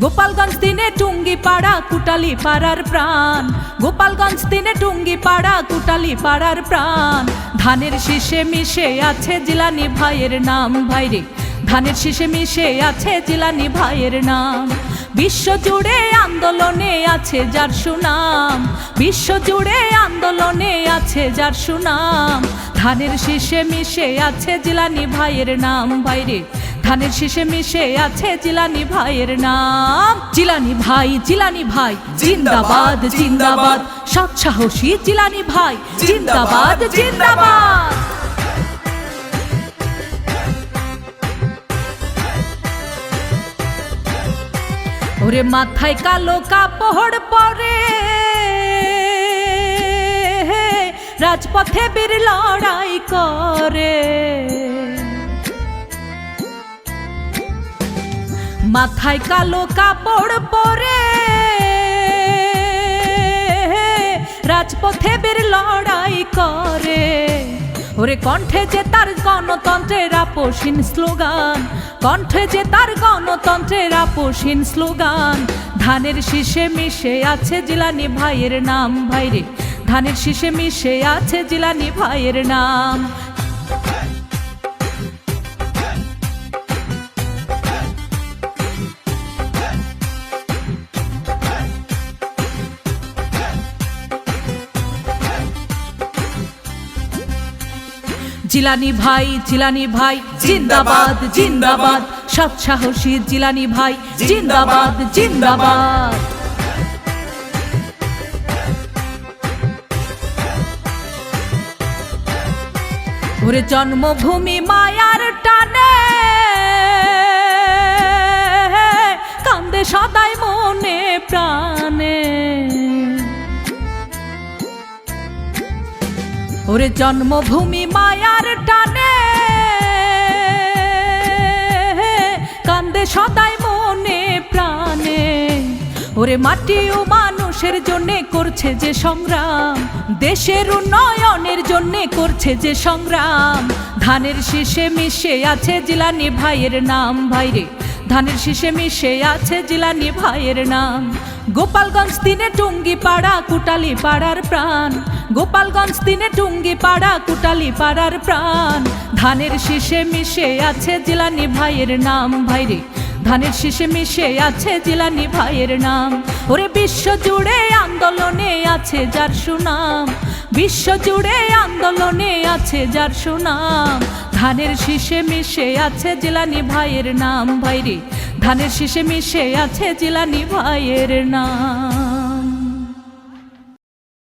গোপালগঞ্জ দিনে টুঙ্গি পাড়া, কুটালি পাড়ার প্রাণ। গোপালগঞ্জ দিনে টুঙ্গি পাড়া, কুটালি পাড়ার প্রাণ। ধানের শীষে মিশে আছে জিলানি ভাইয়ের নাম। ভাইরে ধানের শীষে মিশে আছে জিলানি ভাইয়ের নাম। বিশ্ব জুড়ে আন্দোলনে আছে যার সুনাম। বিশ্ব জুড়ে আন্দোলনে আছে যার সুনাম। ধানের শীষে মিশে আছে জিলানি ভাইয়ের নাম। ভাইরে ধানের শীষে মিশে আছে জিলানি ভাইয়ের নাম। জিলানি ভাই জিলানি ভাই, জিন্দাবাদ জিন্দাবাদ। সৎ সাহসী জিলানি ভাই, জিন্দাবাদ জিন্দাবাদ। ওরে মাথায় কালো কাপড় পরে। রাজপথে বীর লড়াই করে। মাথায় কালো কাপড় পরে। রাজপথে বের লড়াই করে। ওরে কণ্ঠে যে তার গণতন্ত্রের আপোষহীন স্লোগান, কণ্ঠে যে তার গণতন্ত্রের আপোষহীন স্লোগান, ধানের শীষে মিশে আছে জিলানি ভাইয়ের নাম। ভাইরে, ধানের শীষে মিশে আছে জিলানি ভাইয়ের নাম। জিলানি ভাই জিলানি ভাই, জিন্দাবাদ জিন্দাবাদ। সৎ সাহসী জিলানি ভাই, জিন্দাবাদ জিন্দাবাদ। ওরে জন্মভূমি মায়ার টানে, কান্দে সদাই মনে প্রাণে। ওরে জন্মভূমি মায়ার টানে। কান্দে সদাই মনে প্রাণে। ওরে মাটি ও মানুষের জন্যে করছে যে সংগ্রাম। দেশের উন্নয়নের জন্যে করছে যে সংগ্রাম। ধানের শীষে মিশে আছে জিলানি ভাইয়ের নাম ভাইরে। ধানের শীষে মিশে আছে জিলানি ভাইয়ের নাম। গোপালগঞ্জ দিনে টুঙ্গি পাড়া কুটালি পাড়ার প্রাণ। গোপালগঞ্জ দিনে টুঙ্গি পাড়া কুটালি পাড়ার প্রাণ। ধানের শীষে মিশে আছে জিলানি ভাইয়ের নাম। ভাইরে, ধানের শীষে মিশে আছে জিলানি ভাইয়ের নাম। ওরে বিশ্ব জুড়ে আন্দোলনে আছে যার সুনাম। বিশ্ব জুড়ে আন্দোলনে আছে যার সুনাম। ধানের শীষে মিশে আছে জিলানি ভাইয়ের নাম ভাইরে। ধানের শীষে মিশে আছে জিলানি ভাইয়ের নাম।